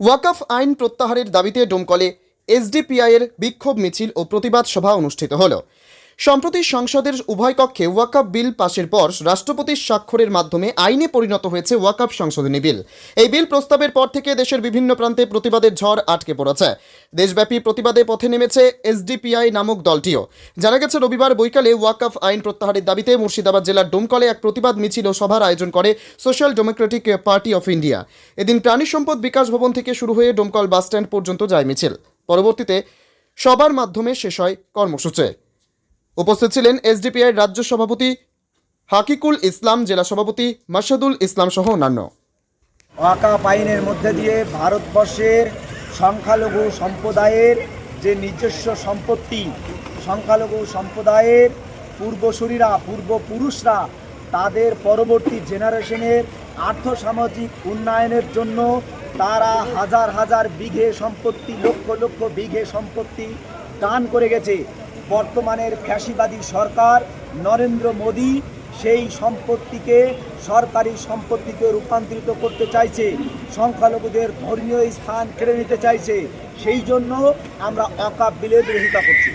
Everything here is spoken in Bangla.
ওয়াকফ আইন প্রত্যাহারের দাবিতে ডোমকলে এসডিপিআইয়ের বিক্ষোভ মিছিল ও প্রতিবাদ সভা অনুষ্ঠিত হলো। সম্প্রতি সংসদের উভয় কক্ষে ওয়াকফ বিল পাশের পর রাষ্ট্রপতির স্বাক্ষরের মাধ্যমে আইনে পরিণত হয়েছে ওয়াকফ সংশোধনী বিল। এই বিল প্রস্তাবের পর থেকে দেশের বিভিন্ন প্রান্তে প্রতিবাদের ঝড় আটকে পড়েছে। দেশব্যাপী প্রতিবাদে পথে নেমেছে এসডিপিআই নামক দলটিও। জানা গেছে, রবিবার বৈকালে ওয়াকফ আইন প্রত্যাহারের দাবিতে মুর্শিদাবাদ জেলার ডোমকলে এক প্রতিবাদ মিছিল ও সভার আয়োজন করে social democratic party of India. এদিন প্রাণী সম্পদ বিকাশ ভবন থেকে শুরু হয়ে ডোমকল বাসস্ট্যান্ড পর্যন্ত যায় মিছিল। পরবর্তীতে সবার মাধ্যমে শেষ হয় কর্মসূচি। উপস্থিত ছিলেন এসডিপিআই রাজ্য সভাপতি হাকিকুল ইসলাম, জেলা সভাপতি মাসাদুল ইসলাম সহ অন্যান্য। ওয়াকাপ আইনের মধ্যে দিয়ে ভারতবর্ষের সংখ্যালঘু সম্প্রদায়ের যে নিজস্ব সম্পত্তি, সংখ্যালঘু সম্প্রদায়ের পূর্বসূরীরা, পূর্বপুরুষরা, তাদের পরবর্তী জেনারেশনের আর্থসামাজিক উন্নয়নের জন্য তারা হাজার হাজার বিঘে সম্পত্তি, লক্ষ লক্ষ বিঘে সম্পত্তি দান করে গেছে। বর্তমানের ফ্যাসিবাদী সরকার নরেন্দ্র মোদী সেই সম্পত্তিকে, সরকারি সম্পত্তিকে রূপান্তরিত করতে চাইছে, সংখ্যালঘুদের ধর্মীয় স্থান কেড়ে নিতে চাইছে, সেই জন্য আমরা অকাপ বিলের বিরোধিতা করছি।